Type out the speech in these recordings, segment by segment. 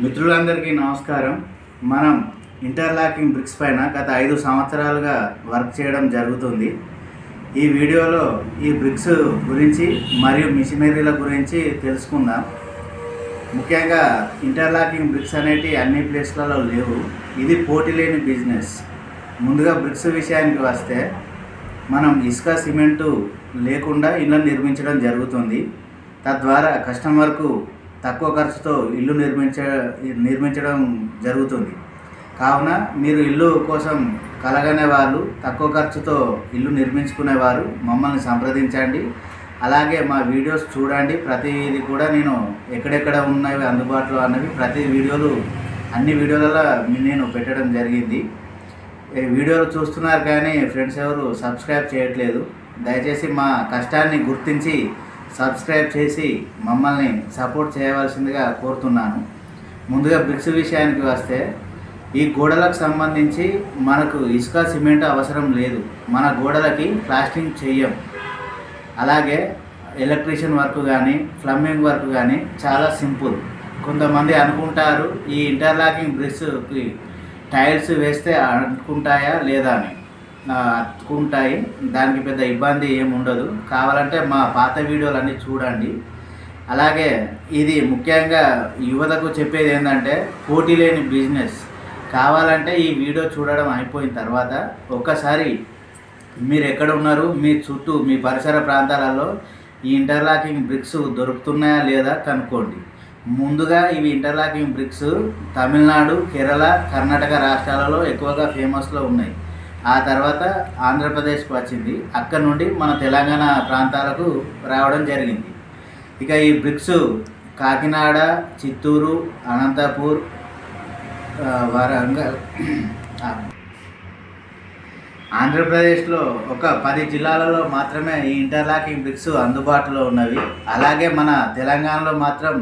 మిత్రులందరికీ నమస్కారం. మనం ఇంటర్లాకింగ్ బ్రిక్స్ పైన గత ఐదు సంవత్సరాలుగా వర్క్ చేయడం జరుగుతుంది. ఈ వీడియోలో ఈ బ్రిక్స్ గురించి మరియు మిషనరీల గురించి తెలుసుకుందాం. ముఖ్యంగా ఇంటర్లాకింగ్ బ్రిక్స్ అనేటివి అన్ని ప్లేస్లలో లేవు. ఇది పోటీ లేని బిజినెస్. ముందుగా బ్రిక్స్ విషయానికి వస్తే మనం ఇసుక సిమెంటు లేకుండా ఇళ్ళను నిర్మించడం జరుగుతుంది. తద్వారా కస్టమర్కు తక్కువ ఖర్చుతో ఇల్లు నిర్మించ నిర్మించడం జరుగుతుంది. కావున మీరు ఇల్లు కోసం కలగనే వాళ్ళు తక్కువ ఖర్చుతో ఇల్లు నిర్మించుకునేవారు మమ్మల్ని సంప్రదించండి. అలాగే మా వీడియోస్ చూడండి. ప్రతిది కూడా నేను ఎక్కడెక్కడ ఉన్నవి అందుబాటులో అన్నవి ప్రతి వీడియోలు అన్ని వీడియోలలో నేను పెట్టడం జరిగింది. వీడియోలు చూస్తున్నారు కానీ ఫ్రెండ్స్ ఎవరు సబ్స్క్రైబ్ చేయట్లేదు. దయచేసి మా కష్టాన్ని గుర్తించి సబ్స్క్రైబ్ చేసి మమ్మల్ని సపోర్ట్ చేయవలసిందిగా కోరుతున్నాను. ముందుగా బ్రిక్స్ విషయానికి వస్తే ఈ గోడలకు సంబంధించి మనకు ఇసుక సిమెంట్ అవసరం లేదు. మన గోడలకి ప్లాస్టింగ్ చెయ్యం. అలాగే ఎలక్ట్రీషియన్ వర్క్ కానీ ప్లంబింగ్ వర్క్ కానీ చాలా సింపుల్. కొంతమంది అనుకుంటారు ఈ ఇంటర్లాకింగ్ బ్రిక్స్కి టైల్స్ వేస్తే అనుకుంటాయా లేదా అని. అతుకుంటాయి దానికి పెద్ద ఇబ్బంది ఏమి ఉండదు. కావాలంటే మా పాత వీడియోలన్నీ చూడండి. అలాగే ఇది ముఖ్యంగా యువతకు చెప్పేది ఏంటంటే పోటీ లేని బిజినెస్. కావాలంటే ఈ వీడియో చూడడం అయిపోయిన తర్వాత ఒక్కసారి మీరు ఎక్కడ ఉన్నారు మీ చుట్టూ మీ పరిసర ప్రాంతాలలో ఈ ఇంటర్లాకింగ్ బ్రిక్స్ దొరుకుతున్నాయా లేదా కనుక్కోండి. ముందుగా ఇవి ఇంటర్లాకింగ్ బ్రిక్స్ తమిళనాడు కేరళ కర్ణాటక రాష్ట్రాలలో ఎక్కువగా ఫేమస్లో ఉన్నాయి. ఆ తర్వాత ఆంధ్రప్రదేశ్కి వచ్చింది. అక్కడ నుండి మన తెలంగాణ ప్రాంతాలకు రావడం జరిగింది. ఇక ఈ బ్రిక్స్ కాకినాడ చిత్తూరు అనంతపూర్ వరంగల్ ఆంధ్రప్రదేశ్లో ఒక పది జిల్లాలలో మాత్రమే ఈ ఇంటర్లాకింగ్ బ్రిక్స్ అందుబాటులో ఉన్నవి. అలాగే మన తెలంగాణలో మాత్రం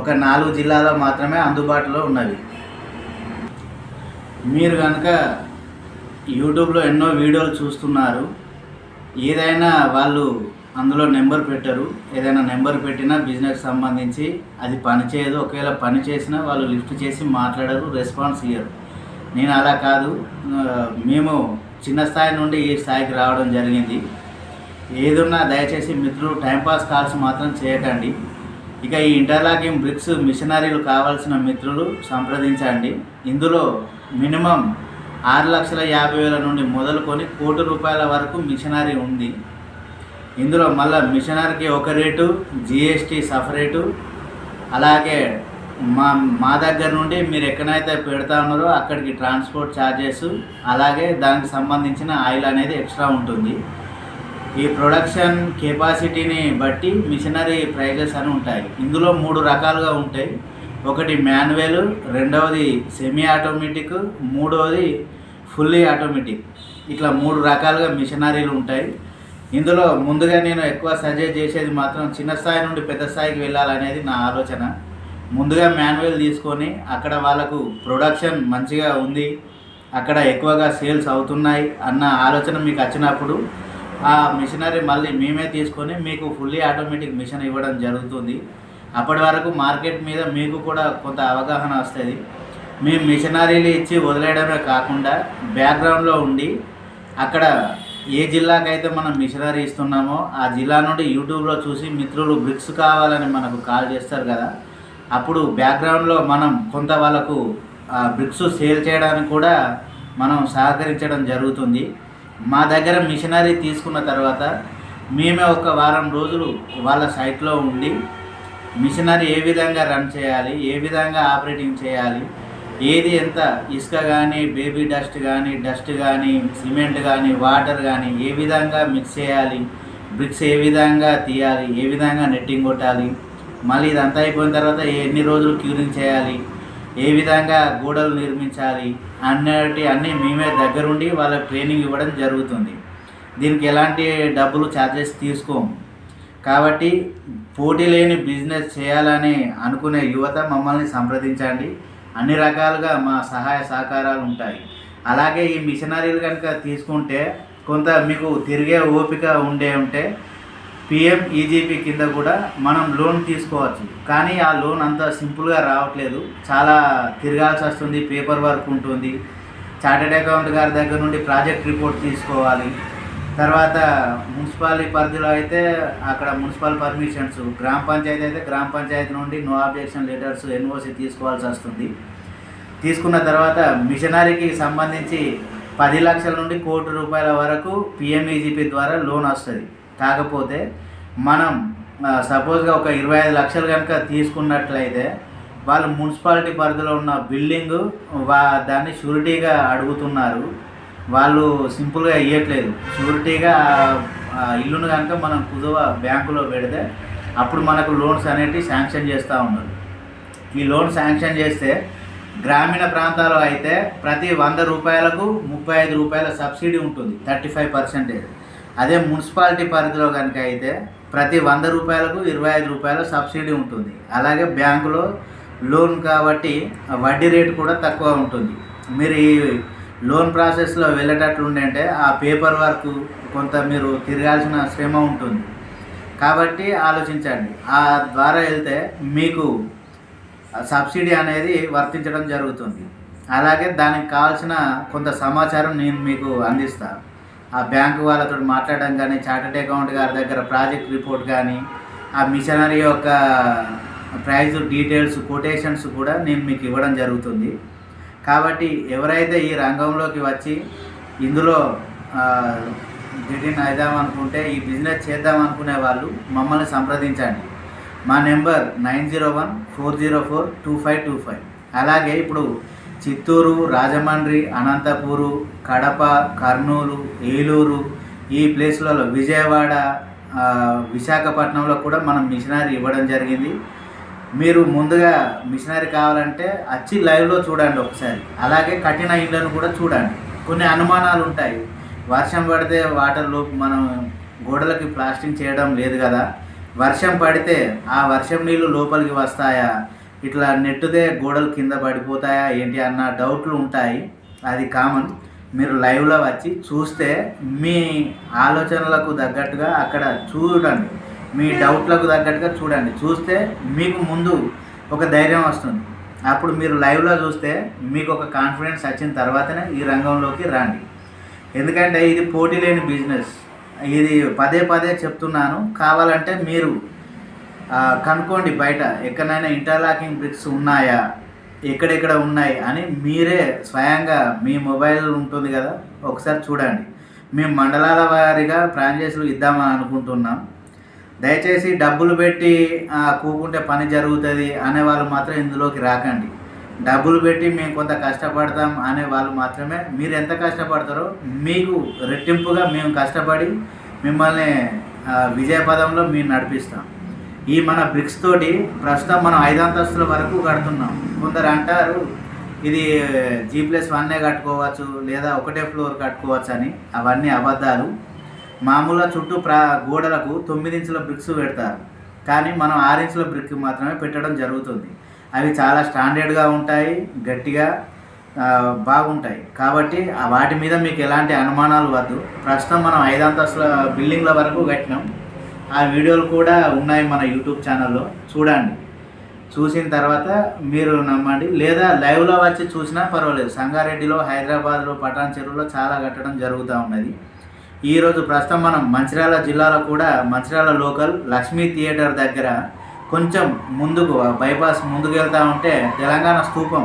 ఒక నాలుగు జిల్లాలో మాత్రమే అందుబాటులో ఉన్నవి. మీరు కనుక యూట్యూబ్లో ఎన్నో వీడియోలు చూస్తున్నారు. ఏదైనా వాళ్ళు అందులో నెంబర్ పెట్టరు. ఏదైనా నెంబర్ పెట్టినా బిజినెస్ సంబంధించి అది పని చేయదు. ఒకవేళ పని చేసినా వాళ్ళు లిఫ్ట్ చేసి మాట్లాడరు రెస్పాన్స్ ఇయ్యరు. నేను అలా కాదు. మేము చిన్న స్థాయి నుండి ఈ స్థాయికి రావడం జరిగింది. ఏదున్నా దయచేసి మిత్రులు టైంపాస్ కాల్స్ మాత్రం చేయకండి. ఇక ఈ ఇంటర్లాకింగ్ బ్రిక్స్ మిషనరీలు కావాల్సిన మిత్రులు సంప్రదించండి. ఇందులో మినిమం ఆరు లక్షల యాభై వేల నుండి మొదలుకొని కోటి రూపాయల వరకు మిషనరీ ఉంది. ఇందులో మళ్ళీ మిషనరీకి ఒక రేటు జిఎస్టీ సపరేటు. అలాగే మా మా దగ్గర నుండి మీరు ఎక్కడైతే పెడతా ఉన్నారో అక్కడికి ట్రాన్స్పోర్ట్ ఛార్జెస్ అలాగే దానికి సంబంధించిన ఆయిల్ అనేది ఎక్స్ట్రా ఉంటుంది. ఈ ప్రొడక్షన్ కెపాసిటీని బట్టి మిషనరీ ప్రైజెస్ అని ఉంటాయి. ఇందులో మూడు రకాలుగా ఉంటాయి. ఒకటి మాన్యువల్ రెండవది సెమీ ఆటోమేటిక్ మూడవది ఫుల్లీ ఆటోమేటిక్ ఇట్లా మూడు రకాలుగా మిషనరీలు ఉంటాయి. ఇందులో ముందుగా నేను ఎక్కువ సజెస్ట్ చేసేది మాత్రం చిన్న స్థాయి నుండి పెద్ద స్థాయికి వెళ్ళాలనేది నా ఆలోచన. ముందుగా మాన్యువల్ తీసుకొని అక్కడ వాళ్ళకు ప్రొడక్షన్ మంచిగా ఉంది అక్కడ ఎక్కువగా సేల్స్ అవుతున్నాయి అన్న ఆలోచన మీకు వచ్చినప్పుడు ఆ మిషనరీ మళ్ళీ మేమే తీసుకొని మీకు ఫుల్లీ ఆటోమేటిక్ మిషన్ ఇవ్వడం జరుగుతుంది. అప్పటి వరకు మార్కెట్ మీద మీకు కూడా కొంత అవగాహన వస్తుంది. మేము మిషనరీలు ఇచ్చి వదిలేయడమే కాకుండా బ్యాక్గ్రౌండ్లో ఉండి అక్కడ ఏ జిల్లాకైతే మనం మిషనరీ ఇస్తున్నామో ఆ జిల్లా నుండి యూట్యూబ్లో చూసి మిత్రులు బ్రిక్స్ కావాలని మనకు కాల్ చేస్తారు కదా అప్పుడు బ్యాక్గ్రౌండ్లో మనం కొంత వాళ్ళకు ఆ బ్రిక్స్ సేల్ చేయడానికి కూడా మనం సహకరించడం జరుగుతుంది. మా దగ్గర మిషనరీ తీసుకున్న తర్వాత మేమే ఒక వారం రోజులు వాళ్ళ సైట్లో ఉండి మిషనరీ ఏ విధంగా రన్ చేయాలి ఏ విధంగా ఆపరేటింగ్ చేయాలి ఏది ఎంత ఇసుక కానీ బేబీ డస్ట్ కానీ డస్ట్ కానీ సిమెంట్ కానీ వాటర్ కానీ ఏ విధంగా మిక్స్ చేయాలి బ్రిక్స్ ఏ విధంగా తీయాలి ఏ విధంగా నెట్టింగ్ కొట్టాలి మళ్ళీ ఇదంతా అయిపోయిన తర్వాత ఎన్ని రోజులు క్యూరింగ్ చేయాలి ఏ విధంగా గోడలు నిర్మించాలి అన్నటి అన్నీ మేమే దగ్గరుండి వాళ్ళకి ట్రైనింగ్ ఇవ్వడం జరుగుతుంది. దీనికి ఎలాంటి డబ్బులు ఛార్జెస్ తీసుకోము. కాబట్టి పోటీ లేని బిజినెస్ చేయాలని అనుకునే యువత మమ్మల్ని సంప్రదించండి. అన్ని రకాలుగా మా సహాయ సహకారాలు ఉంటాయి. అలాగే ఈ మిషనరీలు కనుక తీసుకుంటే కొంత మీకు తిరిగే ఓపిక ఉండే ఉంటే పిఎం ఈజీపీ కింద కూడా మనం లోన్ తీసుకోవచ్చు. కానీ ఆ లోన్ అంత సింపుల్గా రావట్లేదు. చాలా తిరగాల్సి వస్తుంది పేపర్ వర్క్ ఉంటుంది. చార్టెడ్ అకౌంట్ గారి దగ్గర నుండి ప్రాజెక్ట్ రిపోర్ట్ తీసుకోవాలి. తర్వాత మున్సిపాలిటీ పరిధిలో అయితే అక్కడ మున్సిపల్ పర్మిషన్స్ గ్రామ పంచాయతీ అయితే గ్రామ పంచాయతీ నుండి నో అబ్జెక్షన్ లెటర్స్ ఎన్ఓసి తీసుకోవాల్సి వస్తుంది. తీసుకున్న తర్వాత మిషనరీకి సంబంధించి పది లక్షల నుండి కోటి రూపాయల వరకు పిఎంఈజీపీ ద్వారా లోన్ వస్తుంది. కాకపోతే మనం సపోజ్గా ఒక ఇరవై ఐదు లక్షలు కనుక తీసుకున్నట్లయితే వాళ్ళు మున్సిపాలిటీ పరిధిలో ఉన్న బిల్డింగ్ వా దాన్ని షూరిటీగా అడుగుతున్నారు. వాళ్ళు సింపుల్గా ఇవ్వట్లేదు షూరిటీగా ఆ ఇల్లును కనుక మనం కుదువ బ్యాంకులో పెడితే అప్పుడు మనకు లోన్స్ అనేటివి శాంక్షన్ చేస్తూ ఉన్నారు. ఈ లోన్ శాంక్షన్ చేస్తే గ్రామీణ ప్రాంతాల్లో అయితే ప్రతి వంద రూపాయలకు ముప్పై ఐదు రూపాయల సబ్సిడీ ఉంటుంది థర్టీ ఫైవ్ పర్సెంటేజ్. అదే మున్సిపాలిటీ పరిధిలో కనుక అయితే ప్రతి వంద రూపాయలకు ఇరవై ఐదు రూపాయల సబ్సిడీ ఉంటుంది. అలాగే బ్యాంకులో లోన్ కాబట్టి వడ్డీ రేటు కూడా తక్కువ ఉంటుంది. మీరు ఈ లోన్ ప్రాసెస్లో వెళ్ళేటట్లు ఉండంటే ఆ పేపర్ వర్క్ కొంత మీరు తిరగాల్సిన శ్రమ ఉంటుంది. కాబట్టి ఆలోచించండి. ఆ ద్వారా వెళ్తే మీకు సబ్సిడీ అనేది వర్తించడం జరుగుతుంది. అలాగే దానికి కావాల్సిన కొంత సమాచారం నేను మీకు అందిస్తాను ఆ బ్యాంకు వాళ్ళతో మాట్లాడడం కానీ చార్టెడ్ అకౌంట్ గారి దగ్గర ప్రాజెక్ట్ రిపోర్ట్ కానీ ఆ మిషనరీ యొక్క ప్రైజ్ డీటెయిల్స్ కొటేషన్స్ కూడా నేను మీకు ఇవ్వడం జరుగుతుంది. కాబట్టి ఎవరైతే ఈ రంగంలోకి వచ్చి ఇందులో గిటిన్ అవుదాం అనుకుంటే ఈ బిజినెస్ చేద్దాం అనుకునే వాళ్ళు మమ్మల్ని సంప్రదించండి. మా number nine zero one four zero four two five two five. అలాగే ఇప్పుడు చిత్తూరు రాజమండ్రి అనంతపూరు కడప కర్నూలు ఏలూరు ఈ ప్లేస్లలో విజయవాడ విశాఖపట్నంలో కూడా మనం మిషనరీ ఇవ్వడం జరిగింది. మీరు ముందుగా మిషనరీ కావాలంటే వచ్చి లైవ్లో చూడండి ఒకసారి. అలాగే కఠిన ఇళ్ళను కూడా చూడండి. కొన్ని అనుమానాలు ఉంటాయి. వర్షం పడితే వాటర్లో మనం గోడలకి ప్లాస్టింగ్ చేయడం లేదు కదా? వర్షం పడితే ఆ వర్షం నీళ్ళు లోపలికి వస్తాయా? ఇట్లా నెట్టుదే గోడలు కింద పడిపోతాయా ఏంటి అన్న డౌట్లు ఉంటాయి. అది కామన్ మీరు లైవ్లో వచ్చి చూస్తే మీ ఆలోచనలకు తగ్గట్టుగా అక్కడ చూడండి. మీ డౌట్లకు తగ్గట్టుగా చూడండి. చూస్తే మీకు ముందు ఒక ధైర్యం వస్తుంది. అప్పుడు మీరు లైవ్లో చూస్తే మీకు ఒక కాన్ఫిడెన్స్ వచ్చిన తర్వాతనే ఈ రంగంలోకి రండి. ఎందుకంటే ఇది పోటీ లేని బిజినెస్. ఇది పదే పదే చెప్తున్నాను. కావాలంటే మీరు కనుక్కోండి బయట ఎక్కడైనా ఇంటర్లాకింగ్ బ్రిక్స్ ఉన్నాయా? ఎక్కడెక్కడ ఉన్నాయి అని మీరే స్వయంగా మీ మొబైల్ ఉంటుంది కదా ఒకసారి చూడండి. మేము మండలాల వారీగా ఫ్రాంచైజీలు ఇద్దామని అనుకుంటున్నాం. దయచేసి డబ్బులు పెట్టి కూకుంటే పని జరుగుతుంది అనే వాళ్ళు మాత్రం ఇందులోకి రాకండి. డబ్బులు పెట్టి మేము కొంత కష్టపడతాం అనే వాళ్ళు మాత్రమే. మీరు ఎంత కష్టపడతారో మీకు రెట్టింపుగా మేము కష్టపడి మిమ్మల్ని విజయపదంలో మేము నడిపిస్తాం. ఈ మన బ్రిక్స్ తోటి ప్రస్తుతం మనం ఐదు అంతస్తుల వరకు కడుతున్నాం. కొందరు అంటారు ఇది జీ ప్లస్ వన్నే కట్టుకోవచ్చు లేదా ఒకటే ఫ్లోర్ కట్టుకోవచ్చు అని. అవన్నీ అబద్ధాలు. మామూలుగా చుట్టూ ప్రా గోడలకు తొమ్మిది ఇంచుల బ్రిక్స్ పెడతారు. కానీ మనం ఆరు ఇంచుల బ్రిక్ మాత్రమే పెట్టడం జరుగుతుంది. అవి చాలా స్టాండర్డ్గా ఉంటాయి గట్టిగా బాగుంటాయి. కాబట్టి ఆ వాటి మీద మీకు ఎలాంటి అనుమానాలు వద్దు. ప్రస్తుతం మనం ఐదు అంతస్తుల బిల్డింగ్ల వరకు కట్టినాం. ఆ వీడియోలు కూడా ఉన్నాయి మన యూట్యూబ్ ఛానల్లో. చూడండి. చూసిన తర్వాత మీరు నమ్మండి. లేదా లైవ్లో వచ్చి చూసినా పర్వాలేదు. సంగారెడ్డిలో హైదరాబాద్లో పటాన్ చెరువులో చాలా కట్టడం జరుగుతూ ఉన్నది. ఈరోజు ప్రస్తుతం మనం మంచిర్యాల జిల్లాలో కూడా మంచిర్యాల లోకల్ లక్ష్మీ థియేటర్ దగ్గర కొంచెం ముందుకు బైపాస్ ముందుకు వెళ్తూ ఉంటే తెలంగాణ స్థూపం.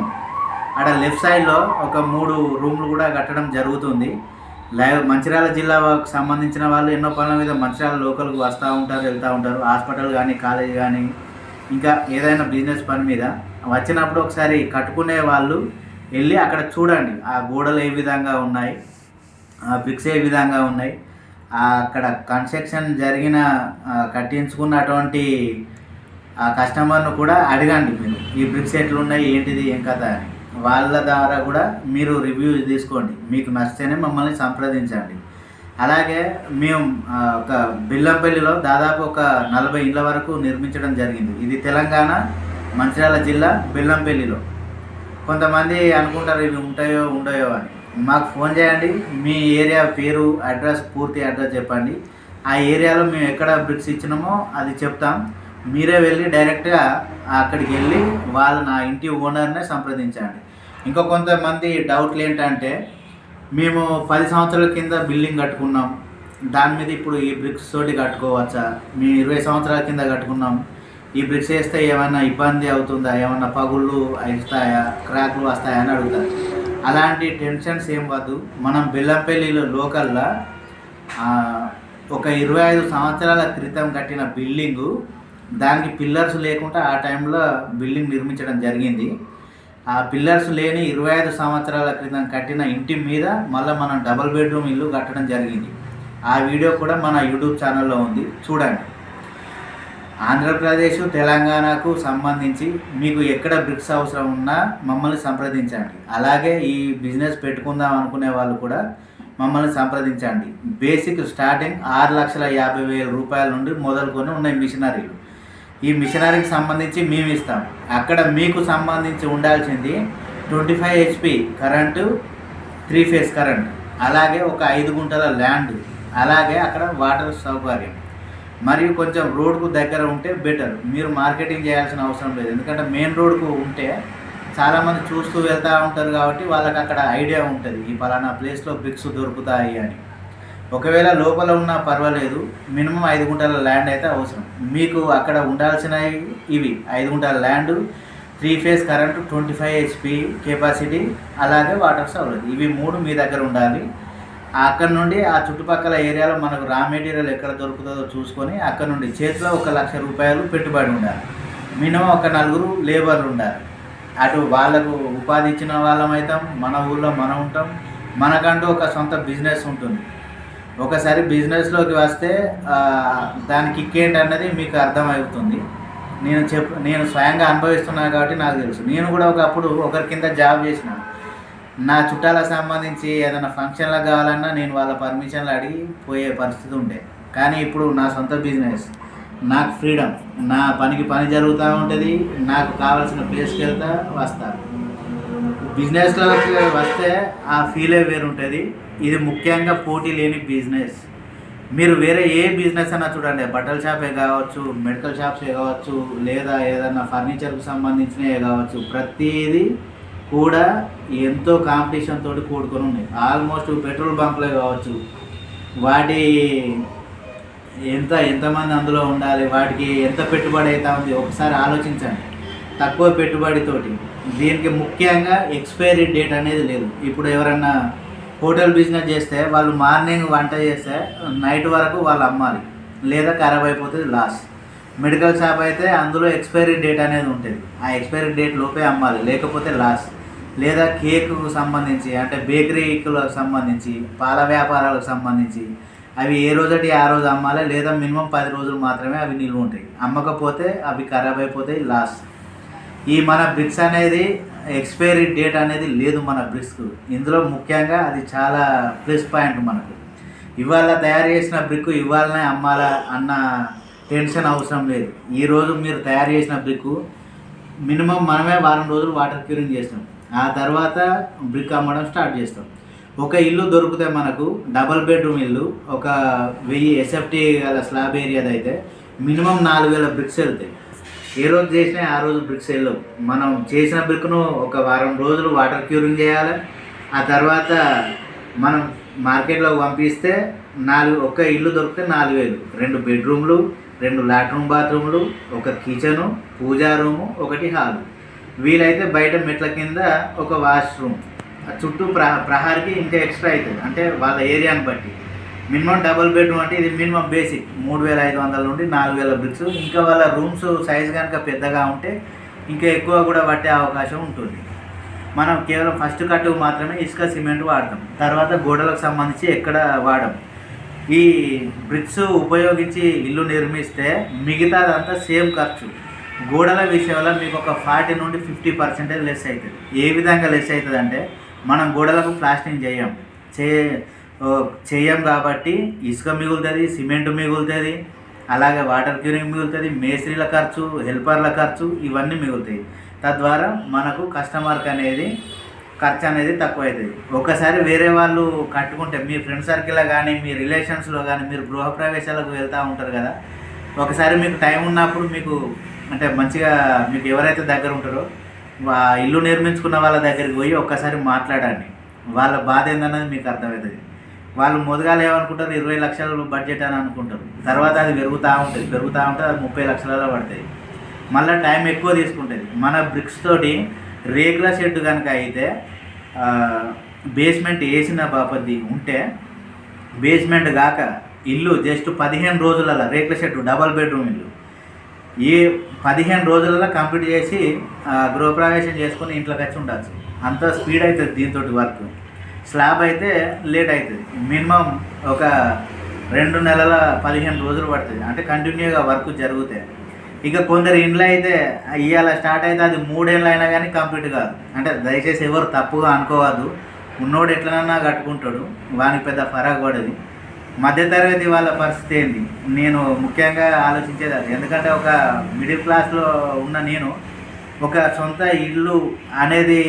అక్కడ లెఫ్ట్ సైడ్లో ఒక మూడు రూమ్లు కూడా కట్టడం జరుగుతుంది. లైవ్ మంచిర్యాల జిల్లాకు సంబంధించిన వాళ్ళు ఎన్నో పనుల మీద మంచిర్యాల లోకల్కి వస్తూ ఉంటారు వెళ్తూ ఉంటారు. హాస్పిటల్ కానీ కాలేజ్ కానీ ఇంకా ఏదైనా బిజినెస్ పని మీద. వచ్చినప్పుడు ఒకసారి కట్టుకునే వాళ్ళు వెళ్ళి అక్కడ చూడండి. ఆ గోడలు ఏ విధంగా ఉన్నాయి బ్రిక్స్ ఏ విధంగా ఉన్నాయి. అక్కడ కన్స్ట్రక్షన్ జరిగిన కట్టించుకున్నటువంటి ఆ కస్టమర్ను కూడా అడగండి మీరు. ఈ బ్రిక్స్ ఎట్లున్నాయి ఏంటిది ఏం కథ అని. వాళ్ళ ద్వారా కూడా మీరు రివ్యూ తీసుకోండి. మీకు నచ్చితేనే మమ్మల్ని సంప్రదించండి. అలాగే మేము ఒక బిల్లంపల్లిలో దాదాపు ఒక నలభై ఇళ్ళ వరకు నిర్మించడం జరిగింది. ఇది తెలంగాణ మంచిర్యాల జిల్లా బిల్లంపల్లిలో. కొంతమంది అనుకుంటారు ఇవి ఉంటాయో ఉండయో అని. మాకు ఫోన్ చేయండి. మీ ఏరియా పేరు అడ్రస్ పూర్తి అడ్రస్ చెప్పండి. ఆ ఏరియాలో మేము ఎక్కడ బ్రిక్స్ ఇచ్చినామో అది చెప్తాం. మీరే వెళ్ళి డైరెక్ట్గా అక్కడికి వెళ్ళి వాళ్ళ నా ఇంటి ఓనర్నే సంప్రదించండి. ఇంకా కొంతమంది డౌట్లు ఏంటంటే మేము పది సంవత్సరాల కింద బిల్డింగ్ కట్టుకున్నాం. దాని మీద ఇప్పుడు ఈ బ్రిక్స్ తోటి కట్టుకోవచ్చా? మేము ఇరవై సంవత్సరాల కింద కట్టుకున్నాం. ఈ బ్రిక్స్ వేస్తే ఏమైనా ఇబ్బంది అవుతుందా? ఏమైనా పగుళ్ళు వస్తాయా క్రాక్లు వస్తాయా అని అడుగుతారు. అలాంటి టెన్షన్స్ ఏం వద్దు. మనం బెల్లంపల్లిలో లోకల్లా ఒక ఇరవై ఐదు సంవత్సరాల క్రితం కట్టిన బిల్డింగు దానికి పిల్లర్స్ లేకుండా ఆ టైంలో బిల్డింగ్ నిర్మించడం జరిగింది. ఆ పిల్లర్స్ లేని ఇరవై ఐదు సంవత్సరాల క్రితం కట్టిన ఇంటి మీద మళ్ళీ మనం డబల్ బెడ్రూమ్ ఇల్లు కట్టడం జరిగింది. ఆ వీడియో కూడా మన యూట్యూబ్ ఛానల్లో ఉంది. చూడండి. ఆంధ్రప్రదేశ్ తెలంగాణకు సంబంధించి మీకు ఎక్కడ బ్రిక్స్ అవసరం ఉన్నా మమ్మల్ని సంప్రదించండి. అలాగే ఈ బిజినెస్ పెట్టుకుందాం అనుకునే వాళ్ళు కూడా మమ్మల్ని సంప్రదించండి. బేసిక్ స్టార్టింగ్ ఆరు లక్షల యాభై వేల రూపాయల నుండి మొదలుకొని ఉన్నాయి మిషనరీలు. ఈ మిషనరీకి సంబంధించి మేము ఇస్తాం. అక్కడ మీకు సంబంధించి ఉండాల్సింది twenty five HP current three phase current. అలాగే ఒక ఐదు గుంటల ల్యాండ్. అలాగే అక్కడ వాటర్ సౌకర్యం. మరియు కొంచెం రోడ్కు దగ్గర ఉంటే బెటర్. మీరు మార్కెటింగ్ చేయాల్సిన అవసరం లేదు. ఎందుకంటే మెయిన్ రోడ్కు ఉంటే చాలామంది చూస్తూ వెళ్తూ ఉంటారు కాబట్టి వాళ్ళకి అక్కడ ఐడియా ఉంటుంది. ఈ పలానా ప్లేస్లో బ్రిక్స్ దొరుకుతాయి అని. ఒకవేళ లోపల ఉన్నా పర్వాలేదు. మినిమం ఐదు గుంటల ల్యాండ్ అయితే అవసరం. మీకు అక్కడ ఉండాల్సినవి ఇవి. ఐదు గుంటల land three phase current twenty five HP capacity అలాగే వాటర్ సౌలభ్యం. ఇవి మూడు మీ దగ్గర ఉండాలి. అక్కడ నుండి ఆ చుట్టుపక్కల ఏరియాలో మనకు రా మెటీరియల్ ఎక్కడ దొరుకుతుందో చూసుకొని అక్కడ నుండి చేతిలో ఒక లక్ష రూపాయలు పెట్టుబడి ఉండాలి. మినిమం ఒక నలుగురు లేబర్లు ఉండాలి. అటు వాళ్ళకు ఉపాధి ఇచ్చిన వాళ్ళం అవుతాం మన ఊళ్ళో మనం ఉంటాం. మనకంటూ ఒక సొంత బిజినెస్ ఉంటుంది. ఒకసారి బిజినెస్లోకి వస్తే దానికి దాని కిక్ అన్నది మీకు అర్థమవుతుంది. నేను చెప్ నేను స్వయంగా అనుభవిస్తున్నాను కాబట్టి నాకు తెలుసు. నేను కూడా ఒకప్పుడు ఒకరి కింద జాబ్ చేసినాను. నా చుట్టాలకు సంబంధించి ఏదైనా ఫంక్షన్లకు కావాలన్నా నేను వాళ్ళ పర్మిషన్లు అడిగి పోయే పరిస్థితి ఉండే. కానీ ఇప్పుడు నా సొంత బిజినెస్ నాకు ఫ్రీడమ్ నా పనికి పని జరుగుతూ ఉంటుంది నాకు కావాల్సిన ప్లేస్కి వెళ్తా వస్తా. బిజినెస్లో వస్తే ఆ ఫీలే వేరు ఉంటుంది ఇది ముఖ్యంగా పోటీ లేని బిజినెస్. మీరు వేరే ఏ బిజినెస్ అయినా చూడండి బట్టల షాపే కావచ్చు మెడికల్ షాప్సే కావచ్చు లేదా ఏదైనా ఫర్నిచర్కి సంబంధించినవి కావచ్చు ప్రతిదీ కూడా ఎంతో కాంపిటీషన్ తోటి కూడుకొని ఉన్నాయి. ఆల్మోస్ట్ పెట్రోల్ బంకులే కావచ్చు. వాటి ఎంత ఎంతమంది అందులో ఉండాలి వాటికి ఎంత పెట్టుబడి అవుతా ఉంది ఒకసారి ఆలోచించండి. తక్కువ పెట్టుబడితోటి దీనికి ముఖ్యంగా ఎక్స్పైరీ డేట్ అనేది లేదు. ఇప్పుడు ఎవరన్నా హోటల్ బిజినెస్ చేస్తే వాళ్ళు మార్నింగ్ వంట చేస్తే నైట్ వరకు వాళ్ళు అమ్మాలి. లేదా ఖరాబ్ అయిపోతుంది లాస్. మెడికల్ షాప్ అయితే అందులో ఎక్స్పైరీ డేట్ అనేది ఉంటుంది. ఆ ఎక్స్పైరీ డేట్ లోపే అమ్మాలి లేకపోతే లాస్. లేదా కేకుకు సంబంధించి అంటే బేకరీలకు సంబంధించి పాల వ్యాపారాలకు సంబంధించి అవి ఏ రోజటి ఆ రోజు అమ్మాలి లేదా మినిమం పది రోజులు మాత్రమే అవి నిల్వ ఉంటాయి. అమ్మకపోతే అవి ఖరాబ్ అయిపోతాయి లాస్. ఈ మన బ్రిక్స్ అనేది ఎక్స్పైరీ డేట్ అనేది లేదు మన బ్రిక్స్కు. ఇందులో ముఖ్యంగా అది చాలా ప్లస్ పాయింట్ మనకు. ఇవాళ తయారు చేసిన బ్రిక్ ఇవాళనే అమ్మాలా అన్న టెన్షన్ అవసరం లేదు. ఈరోజు మీరు తయారు చేసిన బ్రిక్ మినిమం మనమే వారం రోజులు వాటర్ క్యూరింగ్ చేస్తాం ఆ తర్వాత బ్రిక్ అమ్మడం స్టార్ట్ చేస్తాం. ఒక ఇల్లు దొరికితే మనకు డబల్ బెడ్రూమ్ ఇల్లు ఒక వెయ్యి ఎస్ఎఫ్టీ గల స్లాబ్ ఏరియాది అయితే మినిమం నాలుగు వేల బ్రిక్స్ వెళ్తాయి. ఏ రోజు చేసినా ఆ రోజు బ్రిక్స్ వెళ్ళవు. మనం చేసిన బ్రిక్ను ఒక వారం రోజులు వాటర్ క్యూరింగ్ చేయాలి. ఆ తర్వాత మనం మార్కెట్లో పంపిస్తే నాలుగు ఒక ఇల్లు దొరికితే నాలుగు వేలు. రెండు బెడ్రూమ్లు రెండు లాట్రూమ్ బాత్రూమ్లు ఒక కిచెను పూజా రూము ఒకటి హాలు. వీలైతే బయట మెట్ల కింద ఒక వాష్రూమ్ చుట్టూ ప్ర ప్రహారికి ఇంకా ఎక్స్ట్రా అవుతుంది. అంటే వాళ్ళ ఏరియాని బట్టి. మినిమం డబుల్ బెడ్రూమ్ అంటే ఇది మినిమం బేసిక్ మూడు వేల ఐదు వందల నుండి నాలుగు వేల బ్రిక్స్ ఇంకా వాళ్ళ రూమ్స్ సైజ్ కనుక పెద్దగా ఉంటే ఇంకా ఎక్కువ కూడా పట్టే అవకాశం ఉంటుంది. మనం కేవలం ఫస్ట్ కట్టు మాత్రమే ఇసుక సిమెంట్ వాడతాం. తర్వాత గోడలకు సంబంధించి ఎక్కడ వాడం. ఈ బ్రిక్స్ ఉపయోగించి ఇల్లు నిర్మిస్తే మిగతాదంతా సేమ్ ఖర్చు. గోడల విషయంలో మీకు ఒక ఫార్టీ నుండి ఫిఫ్టీ పర్సెంటేజ్ లెస్ అవుతుంది. ఏ విధంగా లెస్ అవుతుంది అంటే మనం గోడలకు ప్లాస్టింగ్ చేయం. చే చేయం కాబట్టి ఇసుక మిగులుతుంది సిమెంట్ మిగులుతుంది అలాగే వాటర్ క్యూరింగ్ మిగులుతుంది మేస్త్రీల ఖర్చు హెల్పర్ల ఖర్చు ఇవన్నీ మిగులుతాయి. తద్వారా మనకు కస్టమర్కి అనేది ఖర్చు అనేది తక్కువ అవుతుంది ఒకసారి వేరే వాళ్ళు కట్టుకుంటే మీ ఫ్రెండ్ సర్కిల్లో కానీ మీ రిలేషన్స్లో కానీ మీరు గృహప్రవేశాలకు వెళ్తూ ఉంటారు కదా ఒకసారి మీకు టైం ఉన్నప్పుడు మీకు అంటే మంచిగా మీకు ఎవరైతే దగ్గర ఉంటారో ఇల్లు నిర్మించుకున్న వాళ్ళ దగ్గరికి పోయి ఒక్కసారి మాట్లాడండి. వాళ్ళ బాధ ఏందన్నది మీకు అర్థమవుతుంది. వాళ్ళు మొదగాలు ఏమనుకుంటారు? ఇరవై లక్షలు బడ్జెట్ అని అనుకుంటారు. తర్వాత అది పెరుగుతూ ఉంటుంది. పెరుగుతూ ఉంటుంది అది ముప్పై లక్షలలో పడుతుంది మళ్ళీ టైం ఎక్కువ తీసుకుంటుంది. మన బ్రిక్స్ తోటి రేకుల షెడ్ కనుక అయితే బేస్మెంట్ వేసిన బాపది ఉంటే బేస్మెంట్ కాక ఇల్లు జస్ట్ పదిహేను రోజులలో రేకుల షెడ్ డబల్ బెడ్రూమ్ ఇల్లు. ఈ పదిహేను రోజులలో కంప్లీట్ చేసి గృహప్రవేశం చేసుకుని ఇంట్లోకి వచ్చి ఉండొచ్చు అంత స్పీడ్ అవుతుంది దీంతో వర్క్. స్లాబ్ అయితే లేట్ అవుతుంది మినిమం ఒక రెండు నెలల పదిహేను రోజులు పడుతుంది. అంటే కంటిన్యూగా వర్క్ జరుగుతాయి ఇక కొందరు ఇండ్లు అయితే ఇవాళ స్టార్ట్ అయితే అది మూడేళ్ళు అయినా కానీ కంప్లీట్ కాదు. అంటే దయచేసి ఎవరు తప్పుగా అనుకోవద్దు. ఉన్నోడు ఎట్లనన్నా కట్టుకుంటాడు. వానికి పెద్ద ఫరాక్ పడదు. మధ్యతరగతి వాళ్ళ పరిస్థితి ఏంటి నేను ముఖ్యంగా ఆలోచించేది అది. ఎందుకంటే ఒక మిడిల్ క్లాస్లో ఉన్న నేను ఒక సొంత ఇల్లు అనేది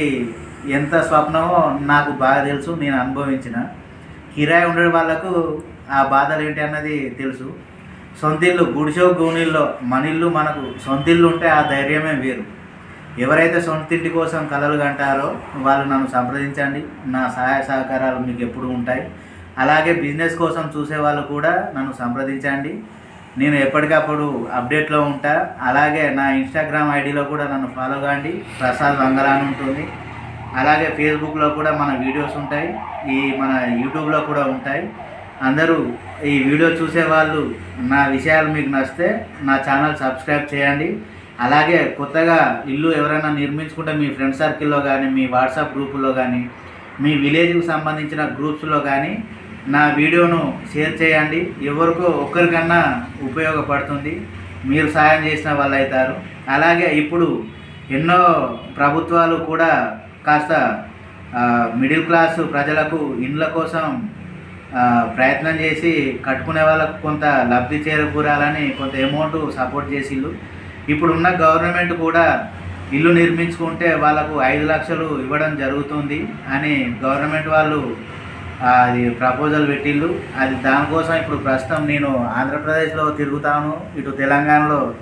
ఎంత స్వప్నమో నాకు బాగా తెలుసు నేను అనుభవించిన. కిరాయి ఉండే వాళ్ళకు ఆ బాధలు ఏంటి అన్నది తెలుసు. సొంత ఇల్లు గుడిసో గూనిల్లో మన ఇల్లు మనకు సొంత ఇల్లు ఉంటే ఆ ధైర్యమే వేరు. ఎవరైతే సొంత ఇంటి కోసం కలలు కంటారో వాళ్ళు నన్ను సంప్రదించండి. నా సహాయ సహకారాలు మీకు ఎప్పుడు ఉంటాయి. అలాగే బిజినెస్ కోసం చూసే వాళ్ళు కూడా నన్ను సంప్రదించండి. నేను ఎప్పటికప్పుడు అప్డేట్లో ఉంటా. అలాగే నా ఇన్స్టాగ్రామ్ ఐడిలో కూడా నన్ను ఫాలో కాండి. ప్రసాద్ వంగలా అని ఉంటుంది. అలాగే ఫేస్బుక్లో కూడా మన వీడియోస్ ఉంటాయి. ఈ మన యూట్యూబ్లో కూడా ఉంటాయి. అందరూ ఈ వీడియో చూసే వాళ్ళు నా విషయాలు మీకు నచ్చితే నా ఛానల్ సబ్స్క్రైబ్ చేయండి. అలాగే కొత్తగా ఇల్లు ఎవరైనా నిర్మించుకుంటే మీ ఫ్రెండ్ సర్కిల్లో కానీ మీ వాట్సాప్ గ్రూపుల్లో కానీ మీ విలేజ్కి సంబంధించిన గ్రూప్స్లో కానీ నా వీడియోను షేర్ చేయండి. ఎవరికో ఒక్కరికన్నా ఉపయోగపడుతుంది. మీరు సాయం చేసిన వాళ్ళు అవుతారు అలాగే ఇప్పుడు ఎన్నో ప్రభుత్వాలు కూడా కాస్త మిడిల్ క్లాస్ ప్రజలకు ఇండ్ల కోసం ప్రయత్నం చేసి కట్టుకునే వాళ్ళకు కొంత లబ్ధి చేరకూరాలని కొంత అమౌంట్ సపోర్ట్ చేసిళ్ళు. ఇప్పుడున్న గవర్నమెంట్ కూడా ఇల్లు నిర్మించుకుంటే వాళ్ళకు ఐదు లక్షలు ఇవ్వడం జరుగుతుంది అని గవర్నమెంట్ వాళ్ళు అది ప్రపోజల్ పెట్టిళ్ళు. అది దానికోసం ఇప్పుడు ప్రస్తుతం నేను ఆంధ్రప్రదేశ్లో తిరుగుతాను. ఇటు తెలంగాణలో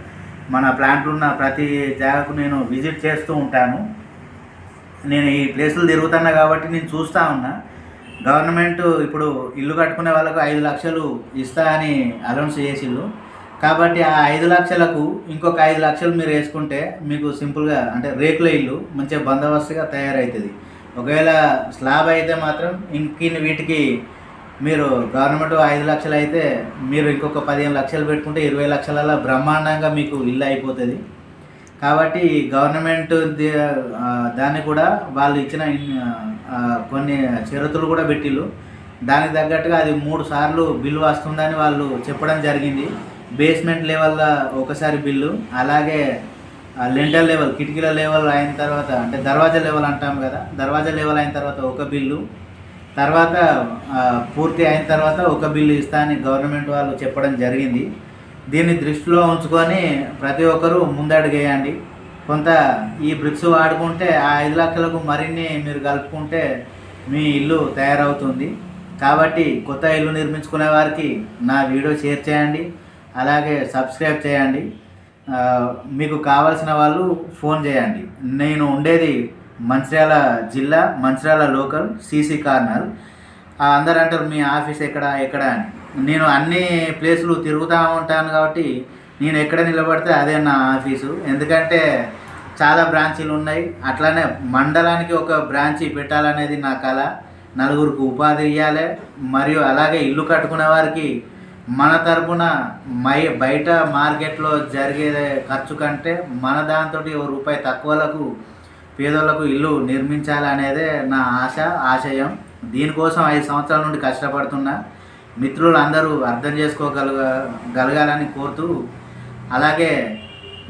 మన ప్లాంట్ ఉన్న ప్రతి జాగాకు నేను విజిట్ చేస్తూ ఉంటాను. నేను ఈ ప్లేసులు తిరుగుతున్నా కాబట్టి నేను చూస్తూ ఉన్నా. గవర్నమెంట్ ఇప్పుడు ఇల్లు కట్టుకునే వాళ్ళకు ఐదు లక్షలు ఇస్తా అని అనౌన్స్ చేసిళ్ళు. కాబట్టి ఆ ఐదు లక్షలకు ఇంకొక ఐదు లక్షలు మీరు వేసుకుంటే మీకు సింపుల్గా అంటే రేకుల ఇల్లు మంచిగా బందోబస్తుగా తయారవుతుంది ఒకవేళ స్లాబ్ అయితే మాత్రం ఇంకిన్ని వీటికి మీరు గవర్నమెంట్ ఐదు లక్షలు అయితే మీరు ఇంకొక పదిహేను లక్షలు పెట్టుకుంటే ఇరవై లక్షలలో బ్రహ్మాండంగా మీకు ఇల్లు అయిపోతుంది. కాబట్టి గవర్నమెంట్ దాన్ని కూడా వాళ్ళు ఇచ్చిన కొన్ని షరతులు కూడా పెట్టిళ్ళు. దానికి తగ్గట్టుగా అది మూడు సార్లు బిల్లు వస్తుందని వాళ్ళు చెప్పడం జరిగింది. బేస్మెంట్ లెవెల్లో ఒకసారి బిల్లు అలాగే లెంటర్ లెవెల్ కిటికీల లెవెల్ అయిన తర్వాత అంటే దర్వాజా లెవెల్ అంటాం కదా దర్వాజా లెవెల్ అయిన తర్వాత ఒక బిల్లు తర్వాత పూర్తి అయిన తర్వాత ఒక బిల్లు ఇస్తా అని గవర్నమెంట్ వాళ్ళు చెప్పడం జరిగింది. దీన్ని దృష్టిలో ఉంచుకొని ప్రతి ఒక్కరూ ముందడుగేయండి. కొంత ఈ బ్రిక్స్ వాడుకుంటే ఆ ఐదు లక్షలకు మరిన్ని మీరు కలుపుకుంటే మీ ఇల్లు తయారవుతుంది. కాబట్టి కొత్త ఇల్లు నిర్మించుకునే వారికి నా వీడియో షేర్ చేయండి. అలాగే సబ్స్క్రైబ్ చేయండి. మీకు కావాల్సిన వాళ్ళు ఫోన్ చేయండి. నేను ఉండేది మంచిర్యాల జిల్లా మంచిర్యాల లోకల్ సీసీ కార్నర్. అందరూ అందరు అంటారు మీ ఆఫీస్ ఎక్కడ ఎక్కడ అని. నేను అన్ని ప్లేసులు తిరుగుతూ ఉంటాను కాబట్టి నేను ఎక్కడ నిలబడితే అదే నా ఆఫీసు. ఎందుకంటే చాలా బ్రాంచీలు ఉన్నాయి. అట్లానే మండలానికి ఒక బ్రాంచీ పెట్టాలనేది నా కళ. నలుగురికి ఉపాధి ఇవ్వాలి మరియు అలాగే ఇల్లు కట్టుకునే వారికి మన తరపున మై బయట మార్కెట్లో జరిగే ఖర్చు కంటే మన దాంతో ఓ రూపాయి తక్కువలకు పేదోళ్ళకు ఇల్లు నిర్మించాలనేదే నా ఆశ ఆశయం. దీనికోసం ఐదు సంవత్సరాల నుండి కష్టపడుతున్నా. మిత్రులు అందరూ అర్థం చేసుకోగలగ గలగాలని కోరుతూ అలాగే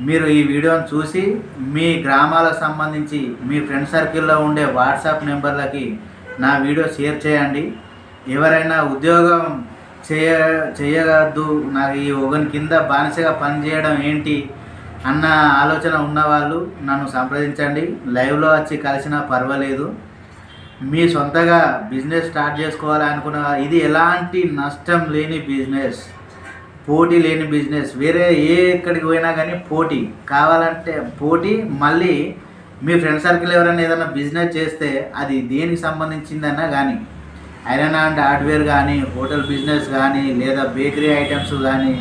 మీరు ఈ వీడియోని చూసి మీ గ్రామాలకు సంబంధించి మీ ఫ్రెండ్ సర్కిల్లో ఉండే వాట్సాప్ నెంబర్లకి నా వీడియో షేర్ చేయండి. ఎవరైనా ఉద్యోగం చేయ చేయరాదు. నాకు ఈ ఒగన్ కింద బానిసగా పనిచేయడం ఏంటి అన్న ఆలోచన ఉన్నవాళ్ళు నన్ను సంప్రదించండి. లైవ్లో వచ్చి కలిసినా పర్వాలేదు. మీ సొంతగా బిజినెస్ స్టార్ట్ చేసుకోవాలి అనుకున్న ఇది ఎలాంటి నష్టం లేని బిజినెస్. పోటీ లేని బిజినెస్. వేరే ఏ ఎక్కడికి పోయినా కానీ పోటీ. కావాలంటే పోటీ మళ్ళీ మీ ఫ్రెండ్ సర్కిల్ ఎవరైనా ఏదైనా బిజినెస్ చేస్తే అది దేనికి సంబంధించిందన్నా కానీ. ఐరన్ అండ్ హార్డ్వేర్ కానీ హోటల్ బిజినెస్ కానీ లేదా బేకరీ ఐటమ్స్ కానీ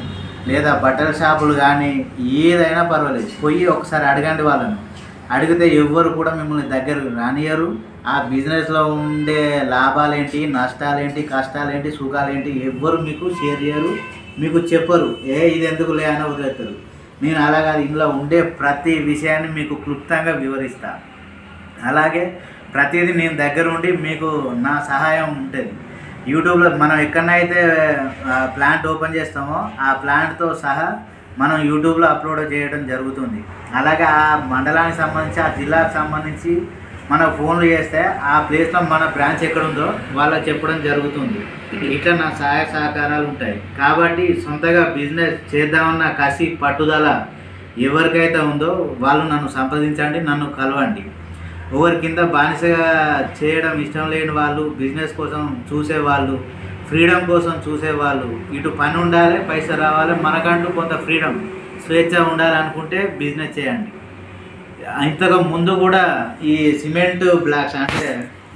లేదా బట్టల షాపులు కానీ ఏదైనా పర్వాలేదు. పోయి ఒకసారి అడగండి వాళ్ళని. అడిగితే ఎవ్వరు కూడా మిమ్మల్ని దగ్గరకు రానియరు ఆ బిజినెస్లో ఉండే లాభాలేంటి నష్టాలేంటి కష్టాలేంటి సుఖాలేంటి ఎవ్వరు మీకు షేర్ చేయరు. మీకు చెప్పరు ఏ ఇది ఎందుకు లే అని వదిలేస్తారు నేను అలాగే ఇందులో ఉండే ప్రతి విషయాన్ని మీకు క్లుప్తంగా వివరిస్తాను అలాగే ప్రతిదీ నేను దగ్గర ఉండి మీకు నా సహాయం ఉంటుంది. యూట్యూబ్లో మనం ఎక్కడనైతే ప్లాంట్ ఓపెన్ చేస్తామో ఆ ప్లాంట్తో సహా మనం యూట్యూబ్లో అప్లోడ్ చేయడం జరుగుతుంది. అలాగే ఆ మండలానికి సంబంధించి ఆ జిల్లాకు సంబంధించి మన ఫోన్లు చేస్తే ఆ ప్లేస్లో మన బ్రాంచ్ ఎక్కడ ఉందో వాళ్ళకి చెప్పడం జరుగుతుంది. ఇట్లా నా సహాయ సహకారాలు ఉంటాయి. కాబట్టి సొంతగా బిజినెస్ చేద్దామన్న కసి పట్టుదల ఎవరికైతే ఉందో వాళ్ళు నన్ను సంప్రదించండి నన్ను కలవండి. ఎవరి కింద బానిసగా చేయడం ఇష్టం లేని వాళ్ళు బిజినెస్ కోసం చూసేవాళ్ళు ఫ్రీడమ్ కోసం చూసేవాళ్ళు ఇటు పని ఉండాలి పైసా రావాలి మనకంటూ కొంత ఫ్రీడమ్ స్వేచ్ఛ ఉండాలనుకుంటే బిజినెస్ చేయండి. ఇంతకు ముందు కూడా ఈ సిమెంట్ బ్లాక్స్ అంటే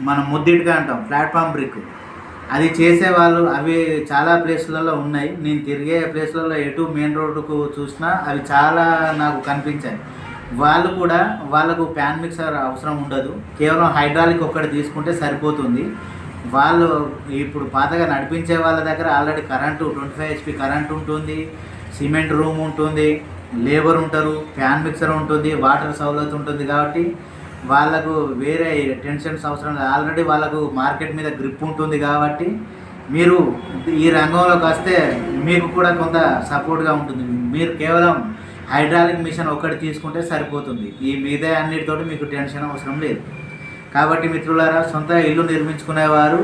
మనం ముద్దిటిగా అంటాం ప్లాట్ఫామ్ బ్రిక్ అది చేసేవాళ్ళు అవి చాలా ప్లేస్లలో ఉన్నాయి. నేను తిరిగే ప్లేస్లలో ఎటు మెయిన్ రోడ్డుకు చూసినా అవి చాలా నాకు కనిపించాయి. వాళ్ళు కూడా వాళ్ళకు ప్యాన్ మిక్సర్ అవసరం ఉండదు. కేవలం హైడ్రాలిక్ ఒక్కటి తీసుకుంటే సరిపోతుంది. వాళ్ళు ఇప్పుడు పాతగా నడిపించే వాళ్ళ దగ్గర already current twenty five HP current ఉంటుంది. సిమెంట్ రూమ్ ఉంటుంది. లేబర్ ఉంటారు. ఫ్యాన్ మిక్సర్ ఉంటుంది. వాటర్ సౌలత్ ఉంటుంది కాబట్టి వాళ్ళకు వేరే టెన్షన్స్ అవసరం లేదు. ఆల్రెడీ వాళ్ళకు మార్కెట్ మీద గ్రిప్ ఉంటుంది కాబట్టి మీరు ఈ రంగంలోకి వస్తే మీకు కూడా కొంత సపోర్ట్గా ఉంటుంది. మీరు కేవలం హైడ్రాలిక్ మిషన్ ఒక్కటి తీసుకుంటే సరిపోతుంది. ఈ మిగతా అన్నిటితోటి మీకు టెన్షన్ అవసరం లేదు. కాబట్టి మిత్రులారా సొంత ఇల్లు నిర్మించుకునేవారు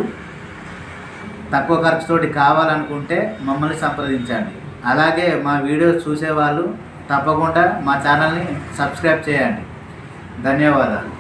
తక్కువ ఖర్చుతోటి కావాలనుకుంటే మమ్మల్ని సంప్రదించండి. అలాగే మా వీడియోస్ చూసేవాళ్ళు తప్పకుండా మా ఛానల్ని సబ్స్క్రైబ్ చేయండి. ధన్యవాదాలు.